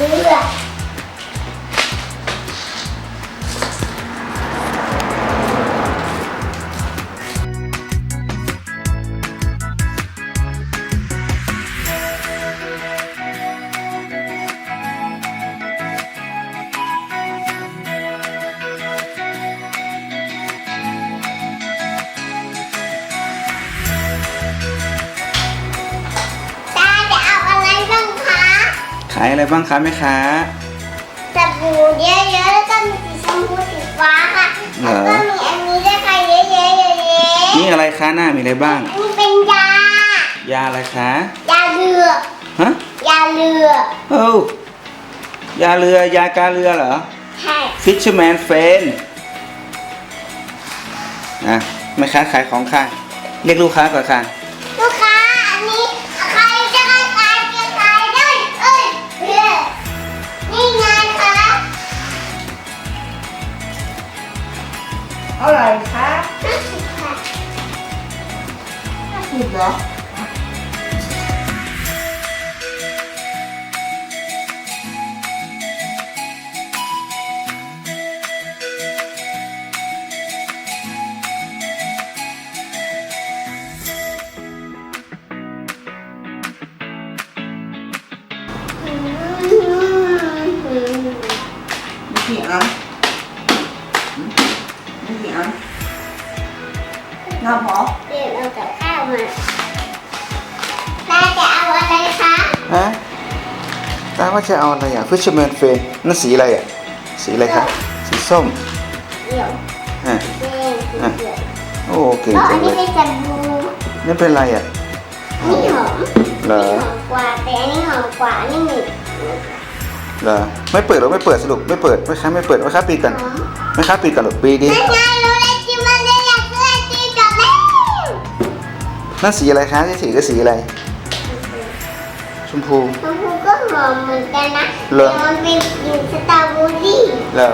Bunu ver. ายอะไรบ้างคะแม่ค้าสบู่เยอะๆแล้วก็มีสีชมพูสีฟ้าค่ะเหรแล้วอก็มีอันนี้ด้วยค่ะเยอะๆเยอะๆนี่อะไรคะหน้ามีอะไรบ้างอันนี้เป็นยายาอะไรคะยาเรือฮะยาเรือเอ้ายาเรือยากาเรือเหรอ ใช่ Fisherman Friend นะแม่ค้าขายของค่ะ เรียกลูกค้าก่อนค่ะ 二十块。那几个？嗯嗯嗯。你？ กี่อันน้ำหอเดี๋ยวเรากับข้าวมาตาจะเอาอะไรคะฮะตาว่าจะเอาอะไรอะ Fisherman Friend นั่นสีอะไรอะ สีอะไรคะ สีส้มเดี๋ยวอะเดี๋ยวเดี๋ยวโอ้เก่งอ๋อจัอันงเลนี้ยเป็นสบู่นั่นเป็นอะไรอะ นี่หอมเหรอ นี่หอมกว่าแต่อันนี้หอมกว่านี่หนึบ เหรอไม่เปิดหรอไม่เปิดสรุปไม่เปิดแม่ค้าไม่เปิดแม่ค้าปิดกันหอมแม่ค้าปิดกันหรอปีดีนั่นไงรู้เลยจิมมันเลยอยากซื้อไอติมกับแม่นั่นสีอะไรคะที่สีก็สีอะไรชมพูชมพูก็หอมเหมือนกันนะเหรอแต่มันเป็นกลิ่นสตรอเบอรี่เหรอ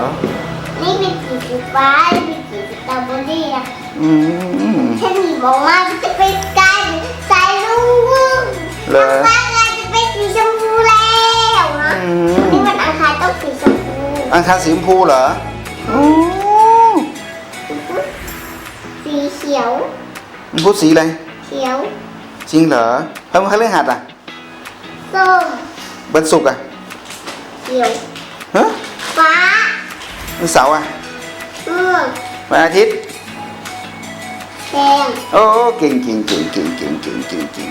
นี่เป็นกลิ่นสีฟ้านี่เป็นกลิ่นสตรอเบอรี่อะอืมฉันหยิบออกมามันจะเป็นกลายเป็นสายลุงวุ้งเหรอฟ้ากลาย อังคารสีชมพูเหรอโอ้สีเขียว มันพูดสีอะไร เขียว จริงเหรอแล้วมันเขาเรื่องหัดอะส้มวันศุกร์อะเขียวฮะฟ้าวันเสาร์อะม่วงวันอาทิตย์แดง โอ้เก่งเก่งเก่งเก่งเก่งเก่งเก่งเก่งเก่ง